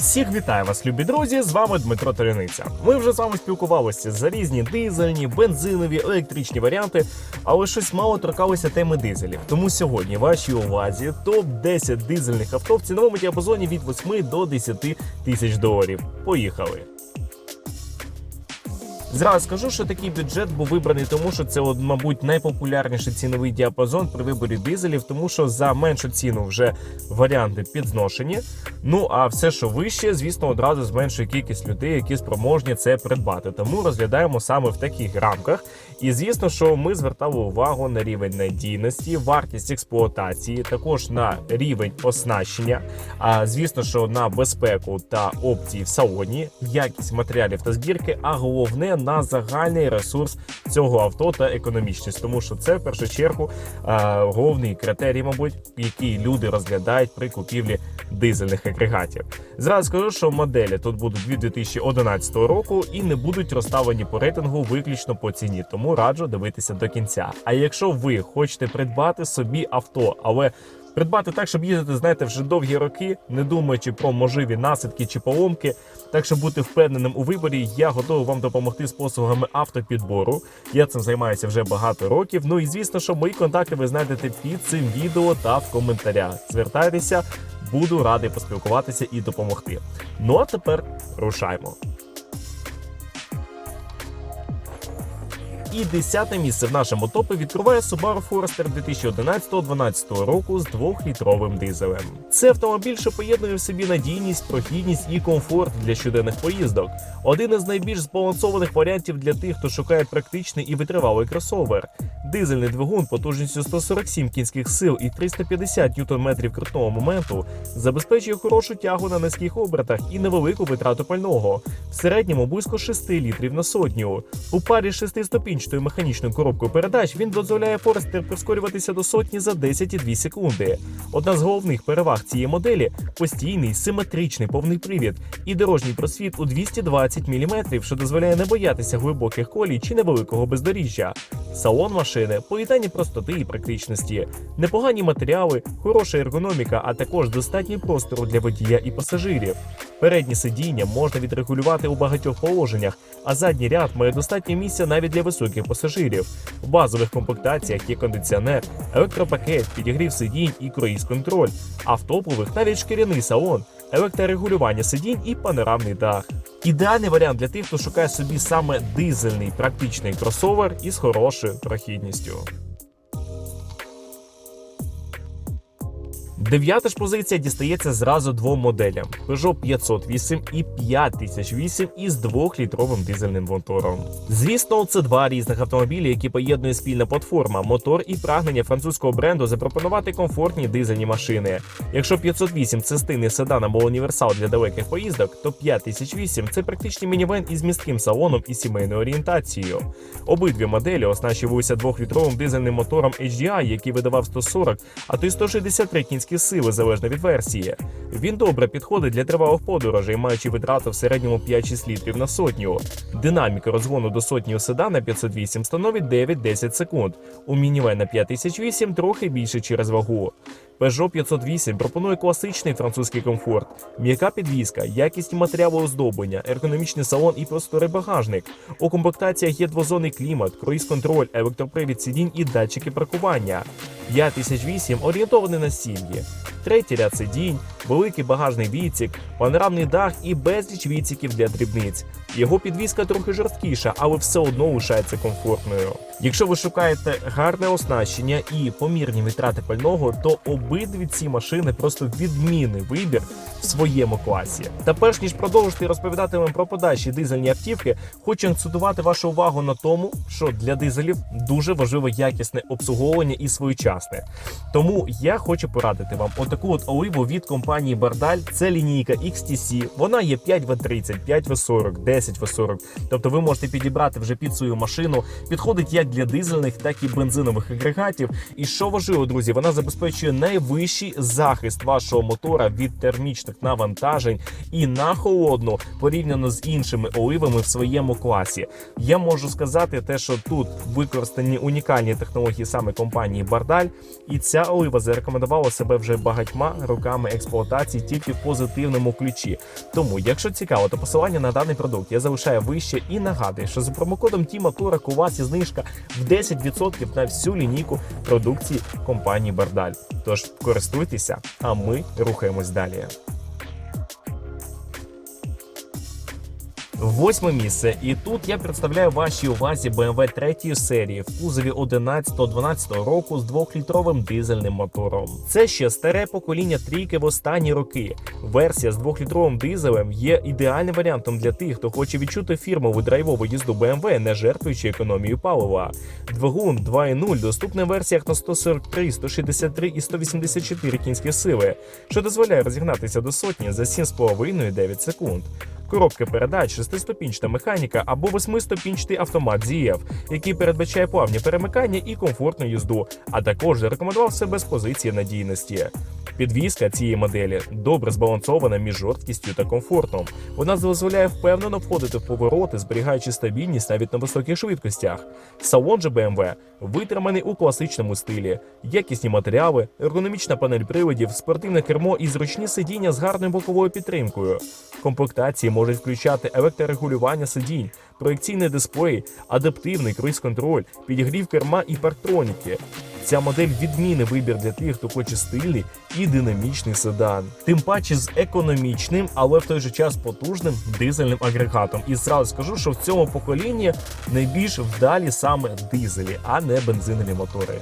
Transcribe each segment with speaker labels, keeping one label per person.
Speaker 1: Всіх вітаю вас, любі друзі! З вами Дмитро Таляниця. Ми вже з вами спілкувалися за різні дизельні, бензинові, електричні варіанти, але щось мало торкалося теми дизелів. Тому сьогодні вашій увазі топ 10 дизельних авто в ціновому діапазоні від 8 до 10 тисяч доларів. Поїхали! Зразу скажу, що такий бюджет був вибраний, тому що це, мабуть, найпопулярніший ціновий діапазон при виборі дизелів, тому що за меншу ціну вже варіанти підзношені. Ну а все, що вище, звісно, одразу зменшує кількість людей, які спроможні це придбати. Тому розглядаємо саме в таких рамках. І звісно, що ми звертали увагу на рівень надійності, вартість експлуатації, також на рівень оснащення. А звісно, що на безпеку та опції в салоні, якість матеріалів та збірки, а головне на загальний ресурс цього авто та економічність, тому що це в першу чергу головний критерій, мабуть, який люди розглядають при купівлі дизельних агрегатів. Зразу скажу, що моделі тут будуть від 2011 року і не будуть розставлені по рейтингу виключно по ціні, тому раджу дивитися до кінця. А якщо ви хочете придбати собі авто, але Придбати так, щоб їздити, знаєте, вже довгі роки, не думаючи про можливі наслідки чи поломки. Так, щоб бути впевненим у виборі, я готовий вам допомогти з послугами автопідбору. Я цим займаюся вже багато років. Ну і звісно, що мої контакти ви знайдете під цим відео та в коментарях. Звертайтеся, буду радий поспілкуватися і допомогти. Ну а тепер рушаймо. І десяте місце в нашому топі відкриває Subaru Forester 2011-2012 року з 2-літровим дизелем. Це автомобіль, що поєднує в собі надійність, прохідність і комфорт для щоденних поїздок. Один із найбільш збалансованих варіантів для тих, хто шукає практичний і витривалий кросовер. Дизельний двигун потужністю 147 кінських сил і 350 ньютон-метрів крутного моменту забезпечує хорошу тягу на низьких обертах і невелику витрату пального. В середньому близько 6 літрів на сотню. У парі з шестиступінчатою механічною коробкою передач він дозволяє Форестер прискорюватися до сотні за 10,2 секунди. Одна з головних переваг цієї моделі постійний симетричний повний привід і дорожній просвіт у 220 мм, що дозволяє не боятися глибоких колій чи невеликого бездоріжжя. Салон машини поєднання простоти і практичності, непогані матеріали, хороша ергономіка, а також достатньо простору для водія і пасажирів. Передні сидіння можна відрегулювати у багатьох положеннях, а задній ряд має достатньо місця навіть для високих пасажирів. В базових комплектаціях є кондиціонер, електропакет, підігрів сидінь і круїз-контроль, а в топових навіть шкіряний салон, електрорегулювання сидінь і панорамний дах. Ідеальний варіант для тих, хто шукає собі саме дизельний практичний кросовер із хорошою прохідністю. Дев'ята ж позиція дістається зразу двом моделям: Peugeot 508 і 5008 із 2-літровим дизельним мотором. Звісно, це два різних автомобілі, які поєднує спільна платформа, мотор і прагнення французького бренду запропонувати комфортні дизельні машини. Якщо 508 це стильний седан або універсал для далеких поїздок, то 5008 це практичний мінівен із містким салоном і сімейною орієнтацією. Обидві моделі оснащувалися 2-літровим дизельним мотором HDI, який видавав 140, а то й 163 кінські сили залежно від версії. Він добре підходить для тривалих подорожей, маючи витрати в середньому 5-6 літрів на сотню. Динаміка розгону до сотні у седана 508 становить 9-10 секунд. У мінівена 5008 трохи більше через вагу. Peugeot 508 пропонує класичний французький комфорт, м'яка підвізка, якість матеріалу оздоблення, ергономічний салон і просторий багажник. У комплектаціях є двозонний клімат, круїз-контроль, електропривід сидінь і датчики паркування. 5008 орієнтований на сім'ї. Третій ряд сидінь, великий багажний відсік, панорамний дах і безліч відсіків для дрібниць. Його підвізка трохи жорсткіша, але все одно лишається комфортною. Якщо ви шукаєте гарне оснащення і помірні витрати пального, то обидві ці машини просто відмінний вибір в своєму класі. Та перш ніж продовжити розповідати вам про подальші дизельні автівки, хочу акцентувати вашу увагу на тому, що для дизелів дуже важливо якісне обслуговування і своєчасне. Тому я хочу порадити вам отаку от оливу від компанії Бардаль. Це лінійка XTC. Вона є 5 в 30 5 в 40 10 10 В40. Тобто ви можете підібрати вже під свою машину. Підходить як для дизельних, так і бензинових агрегатів. І що важливо, друзі, вона забезпечує найвищий захист вашого мотора від термічних навантажень і на холодну порівняно з іншими оливами в своєму класі. Я можу сказати, те, що тут використані унікальні технології саме компанії Бардаль, і ця олива зарекомендувала себе вже багатьма роками експлуатації тільки в позитивному ключі. Тому, якщо цікаво, то посилання на даний продукт я залишаю вище і нагадую, що за промокодом Тіма Турак у вас є знижка в 10% на всю лінійку продукції компанії Бардаль. Тож користуйтеся, а ми рухаємось далі. Восьме місце, і тут я представляю вашій увазі BMW 3 серії в кузові 11-12 року з 2-літровим дизельним мотором. Це ще старе покоління трійки в останні роки. Версія з 2-літровим дизелем є ідеальним варіантом для тих, хто хоче відчути фірмову драйвову їзду BMW, не жертвуючи економією палива. Двигун 2.0 доступний в версіях на 143, 163 і 184 кінські сили, що дозволяє розігнатися до сотні за 7,5-9 секунд коробки передач, шестиступінчата механіка або восьмиступінчатий автомат дієв, який передбачає плавні перемикання і комфортну їзду, а також зарекомендував себе з позиції надійності. Підвізка цієї моделі добре збалансована між жорсткістю та комфортом. Вона дозволяє впевнено входити в повороти, зберігаючи стабільність навіть на високих швидкостях. Салон же BMW витриманий у класичному стилі, якісні матеріали, ергономічна панель приводів, спортивне кермо і зручні сидіння з гарною боковою підтримкою. Комплектації можуть включати електрорегулювання сидінь, проекційний дисплей, адаптивний круїз-контроль, підігрів керма і парктроніки. Ця модель відмінний вибір для тих, хто хоче стильний і динамічний седан. Тим паче з економічним, але в той же час потужним дизельним агрегатом. І зразу скажу, що в цьому поколінні найбільш вдалі саме дизелі, а не бензинові мотори.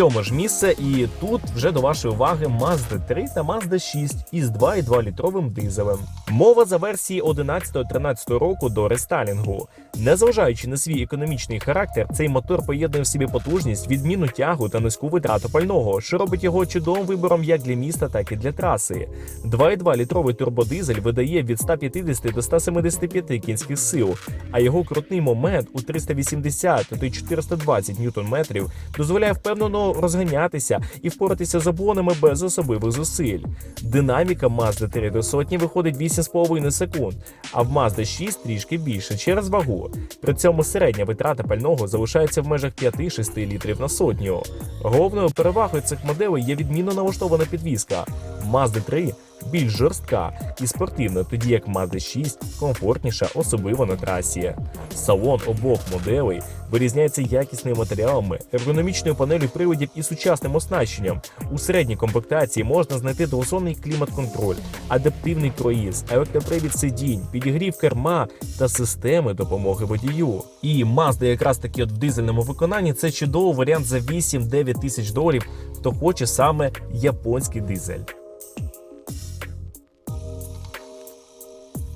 Speaker 1: Сьоме ж місце, і тут вже до вашої уваги Mazda 3 та Mazda 6 із 2,2 літровим дизелем. Мова за версії 11-13 року до рестайлінгу. Незважаючи на свій економічний характер, цей мотор поєднує в собі потужність, відмінну тягу та низьку витрату пального, що робить його чудовим вибором як для міста, так і для траси. 2,2 літровий турбодизель видає від 150 до 175 кінських сил, а його крутний момент у 380 та 420 ньютон-метрів дозволяє впевнено розганятися і впоратися з облонами без особливих зусиль. Динаміка Mazda 3 до сотні виходить 8,5 секунд, а в Mazda 6 трішки більше через вагу. При цьому середня витрата пального залишається в межах 5-6 літрів на сотню. Головною перевагою цих моделей є відмінно налаштована підвізка. Mazda 3 більш жорстка і спортивна, тоді як Mazda 6 комфортніша, особливо на трасі. Салон обох моделей вирізняється якісними матеріалами, ергономічною панелью приводів і сучасним оснащенням. У середній комплектації можна знайти двозонний клімат-контроль, адаптивний круїз, електропривід сидінь, підігрів керма та системи допомоги водію. І Mazda якраз таки от в дизельному виконанні це чудовий варіант за 8-9 тисяч доларів, хто хоче саме японський дизель.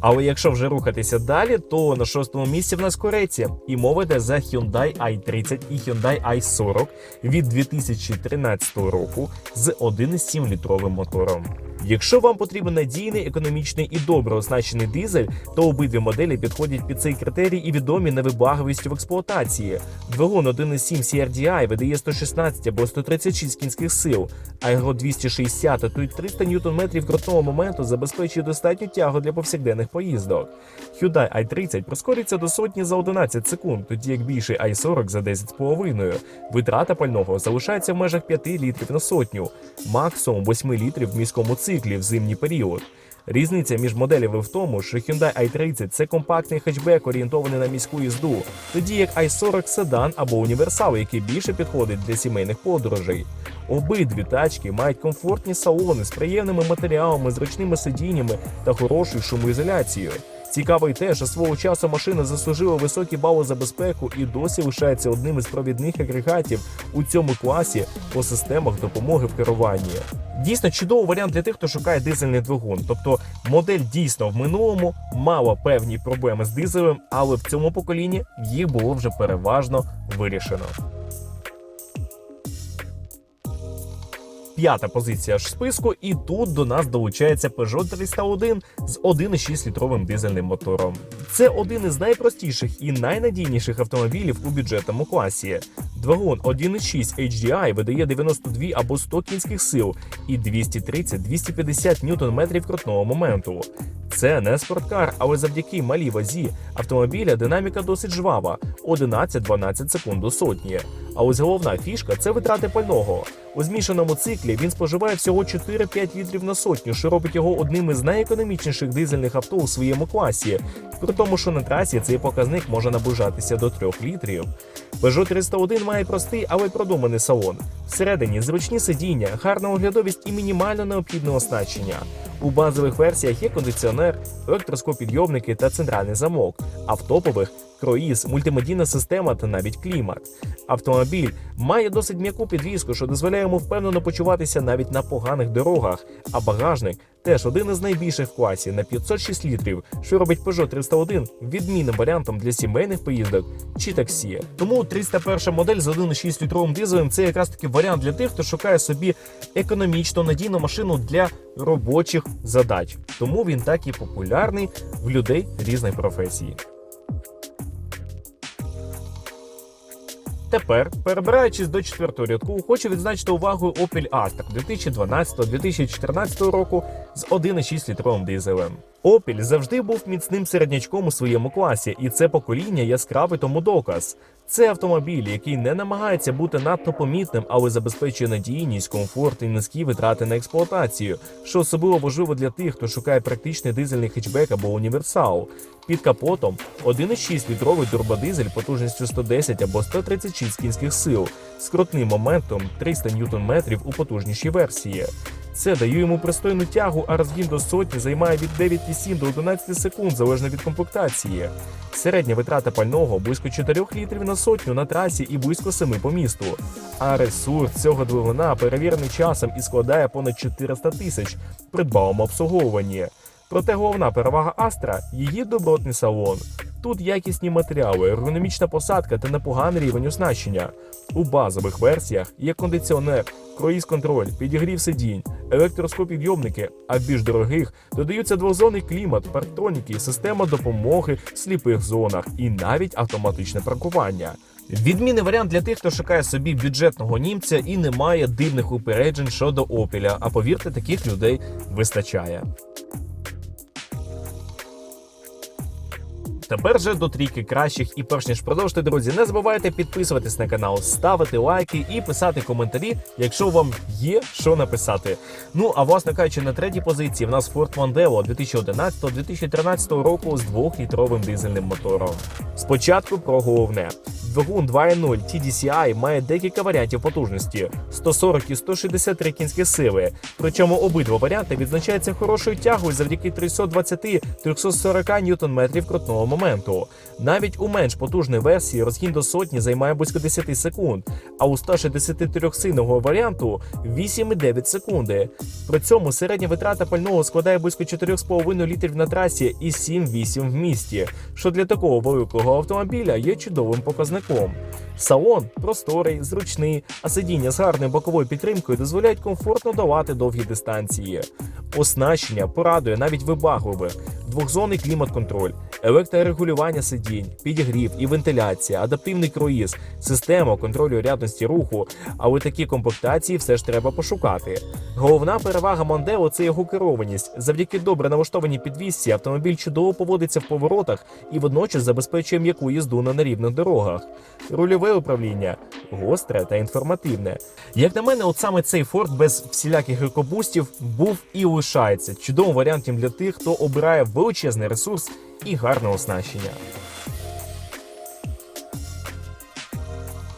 Speaker 1: Але якщо вже рухатися далі, то на шостому місці в нас Кореція, І мова йде за Hyundai i30 і Hyundai i40 від 2013 року з 1,7 літровим мотором. Якщо вам потрібен надійний, економічний і добре оснащений дизель, то обидві моделі підходять під цей критерій і відомі невибагливістю в експлуатації. Двигун 1.7 CRDI видає 116 або 136 кінських сил, а його 260 та й 300 ньютон-метрів крутного моменту забезпечує достатню тягу для повсякденних поїздок. Hyundai i30 прискорюється до сотні за 11 секунд, тоді як більший i40 за 10,5. Витрата пального залишається в межах 5 літрів на сотню, максимум 8 літрів в міському циклі в зимній період. Різниця між моделями в тому, що Hyundai i30 це компактний хетчбек, орієнтований на міську їзду, тоді як i40 седан або універсал, який більше підходить для сімейних подорожей. Обидві тачки мають комфортні салони з приємними матеріалами, зручними сидіннями та хорошою шумоізоляцією. Цікаво й те, що свого часу машина заслужила високі бали за безпеку і досі лишається одним із провідних агрегатів у цьому класі по системах допомоги в керуванні. Дійсно чудовий варіант для тих, хто шукає дизельний двигун. Тобто модель дійсно в минулому мала певні проблеми з дизелем, але в цьому поколінні їх було вже переважно вирішено. П'ята позиція ж списку, і тут до нас долучається Peugeot 301 з 1,6 літровим дизельним мотором. Це один із найпростіших і найнадійніших автомобілів у бюджетному класі. Двигун 1,6 HDI видає 92 або 100 кінських сил і 230-250 ньютон-метрів крутного моменту. Це не спорткар, але завдяки малій вазі автомобіля динаміка досить жвава 11-12 секунд до сотні. А ось головна фішка це витрати пального. У змішаному циклі він споживає всього 4-5 літрів на сотню, що робить його одним із найекономічніших дизельних авто у своєму класі. При тому, що на трасі цей показник може наближатися до 3 літрів. Peugeot 301 має простий, але й продуманий салон. Всередині зручні сидіння, гарна оглядовість і мінімально необхідне оснащення. У базових версіях є кондиціонер, електроскопідйомники та центральний замок, а в топових круїз, мультимедійна система та навіть клімат. Автомобіль має досить м'яку підвіску, що дозволяє йому впевнено почуватися навіть на поганих дорогах. А багажник теж один із найбільших в класі на 506 літрів, що робить Peugeot 301 відмінним варіантом для сімейних поїздок чи таксі. Тому 301 модель з 1,6 літровим дизелем це якраз таки варіант для тих, хто шукає собі економічно надійну машину для робочих задач. Тому він так і популярний в людей різної професії. Тепер, перебираючись до четвертого рядку, хочу відзначити увагу Opel Astra 2012-2014 року з 1,6 літровим дизелем. Opel завжди був міцним середнячком у своєму класі, і це покоління яскравий тому доказ. Це автомобіль, який не намагається бути надто помітним, але забезпечує надійність, комфорт і низькі витрати на експлуатацію, що особливо важливо для тих, хто шукає практичний дизельний хетчбек або універсал. Під капотом 1,6 літровий турбодизель потужністю 110 або 136 кінських сил з крутним моментом 300 Нм у потужнішій версії. Це дає йому пристойну тягу, а розгін до сотні займає від 9,7 до 11 секунд залежно від комплектації. Середня витрата пального близько 4 літрів на сотню на трасі і близько 7 по місту. А ресурс цього двигуна перевірений часом і складає понад 400 тисяч при дбалому обслуговуванні. Проте головна перевага Астра її добротний салон. Тут якісні матеріали, ергономічна посадка та непоганий рівень оснащення. У базових версіях є кондиціонер, круїз-контроль, підігрів сидінь, електроскопідйомники, а більш дорогих додаються двозонний клімат, парктроніки, система допомоги в сліпих зонах і навіть автоматичне паркування. Відмінний варіант для тих, хто шукає собі бюджетного німця і не має дивних упереджень щодо опіля. А повірте, таких людей вистачає. Тепер же до трійки кращих і перш ніж продовжити, друзі, не забувайте підписуватись на канал, ставити лайки і писати коментарі, якщо вам є що написати. Ну а власне кажучи, на третій позиції в нас Ford Mondeo 2011-2013 року з 2-літровим дизельним мотором. Спочатку про головне. Двигун 2.0 TDCI має декілька варіантів потужності 140 і 163 кінські сили. Причому обидва варіанти відзначаються хорошою тягою завдяки 320-340 ньютон-метрів крутного моменту. Навіть у менш потужній версії розгін до сотні займає близько 10 секунд, а у 163-сильного варіанту 8,9 секунди. При цьому середня витрата пального складає близько 4,5 літрів на трасі і 7-8 в місті, що для такого великого автомобіля є чудовим показником. Салон просторий, зручний, а сидіння з гарною боковою підтримкою дозволяють комфортно давати довгі дистанції. Оснащення порадує навіть вибагливе, двохзонний клімат-контроль, електрорегулювання сидінь, підігрів і вентиляція, адаптивний круїз, система контролю рядності руху. Але такі комплектації все ж треба пошукати. Головна перевага Мондео це його керованість. Завдяки добре налаштованій підвісці автомобіль чудово поводиться в поворотах і водночас забезпечує м'яку їзду на нерівних дорогах. Рульове управління гостре та інформативне. Як на мене, от саме цей Форд без всіляких екобустів був і лишається чудовим варіантом для тих, хто обирає величезний ресурс і гарне оснащення.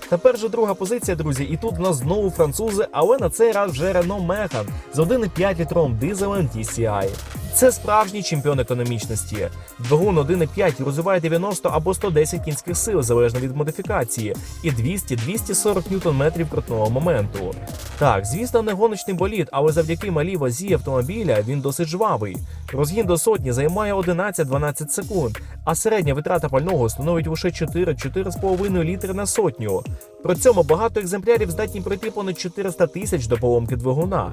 Speaker 1: Тепер же друга позиція, друзі, і тут в нас знову французи, але на цей раз вже Renault Megane з 1,5 літром дизелем TCI. Це справжній чемпіон економічності. Двигун 1.5 розвиває 90 або 110 кінських сил залежно від модифікації, і 200-240 ньютон-метрів крутного моменту. Так, звісно, не гоночний болід, але завдяки малій вазі автомобіля він досить жвавий. Розгін до сотні займає 11-12 секунд, а середня витрата пального становить лише 4-4,5 літри на сотню. При цьому багато екземплярів здатні пройти понад 400 тисяч до поломки двигуна.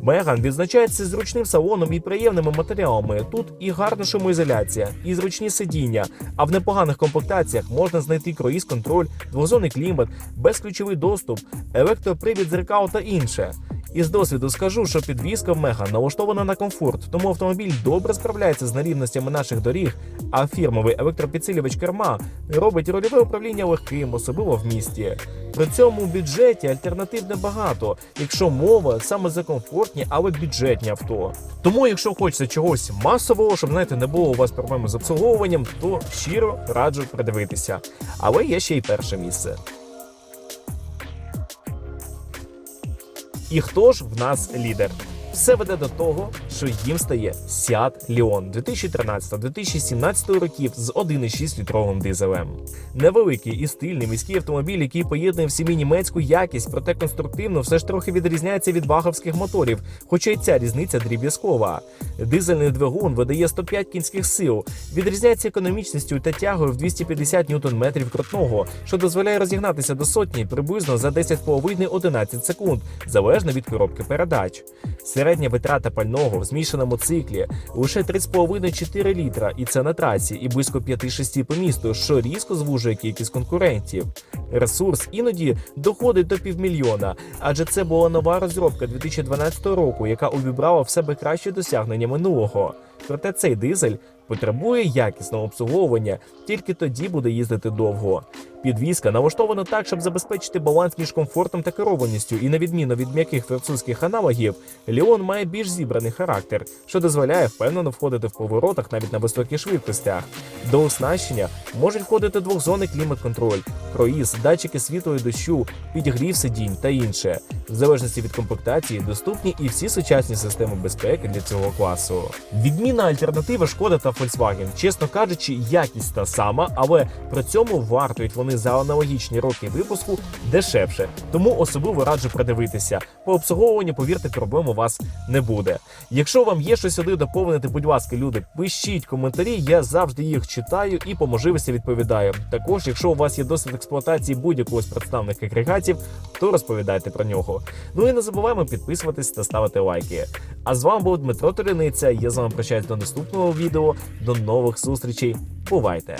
Speaker 1: Меган відзначається зручним салоном і приємними матеріалами. Тут і гарна шумоізоляція, і зручні сидіння. А в непоганих комплектаціях можна знайти круїз-контроль, двозонний клімат, безключовий доступ, електропривід зеркал та інше. І з досвіду скажу, що підвізка в Меган налаштована на комфорт, тому автомобіль добре справляється з нерівностями наших доріг, а фірмовий електропідсилювач керма робить рольове управління легким, особливо в місті. При цьому у бюджеті альтернатив небагато, якщо мова саме за комфортні, але бюджетні авто. Тому, якщо хочеться чогось масового, щоб знаєте, не було у вас проблеми з обслуговуванням, то щиро раджу придивитися. Але є ще й перше місце. І хто ж в нас лідер? Все веде до того, що їм стає Seat Leon 2013-2017 років з 1,6 літровим дизелем. Невеликий і стильний міський автомобіль, який поєднує в собі німецьку якість, проте конструктивно все ж трохи відрізняється від ваговських моторів, хоча й ця різниця дріб'язкова. Дизельний двигун видає 105 кінських сил, відрізняється економічністю та тягою в 250 ньютон-метрів крутного, що дозволяє розігнатися до сотні приблизно за 10,5-11 секунд, залежно від коробки передач. Середня витрата пального змішаному циклі лише 3,5-4 літра, і це на трасі, і близько 5-6 по місту, що різко звужує кількість конкурентів. Ресурс іноді доходить до півмільйона, адже це була нова розробка 2012 року, яка увібрала в себе кращі досягнення минулого. Проте цей дизель потребує якісного обслуговування, тільки тоді буде їздити довго. Підвізка налаштована так, щоб забезпечити баланс між комфортом та керованістю, і на відміну від м'яких французьких аналогів, Ліон має більш зібраний характер, що дозволяє впевнено входити в поворотах навіть на високих швидкостях. До оснащення можуть входити двохзонний клімат-контроль, круїз, датчики світло і дощу, підігрів сидінь та інше. В залежності від комплектації доступні і всі сучасні системи безпеки для цього класу. Відмінна альтернатива Шкода та Volkswagen. Чесно кажучи, якість та сама, але при цьому вартують вони за аналогічні роки випуску дешевше. Тому особливо раджу придивитися. По обслуговуванню, повірте, проблем у вас не буде. Якщо вам є щось сюди доповнити, будь ласка, люди, пишіть коментарі, я завжди їх читаю і по можливості відповідаю. Також, якщо у вас є досвід експлуатації будь-якого з представних агрегатів, то розповідайте про нього. Ну і не забуваємо підписуватись та ставити лайки. А з вами був Дмитро Толяниця. Я з вами прощаюсь до наступного відео. До нових зустрічей. Бувайте!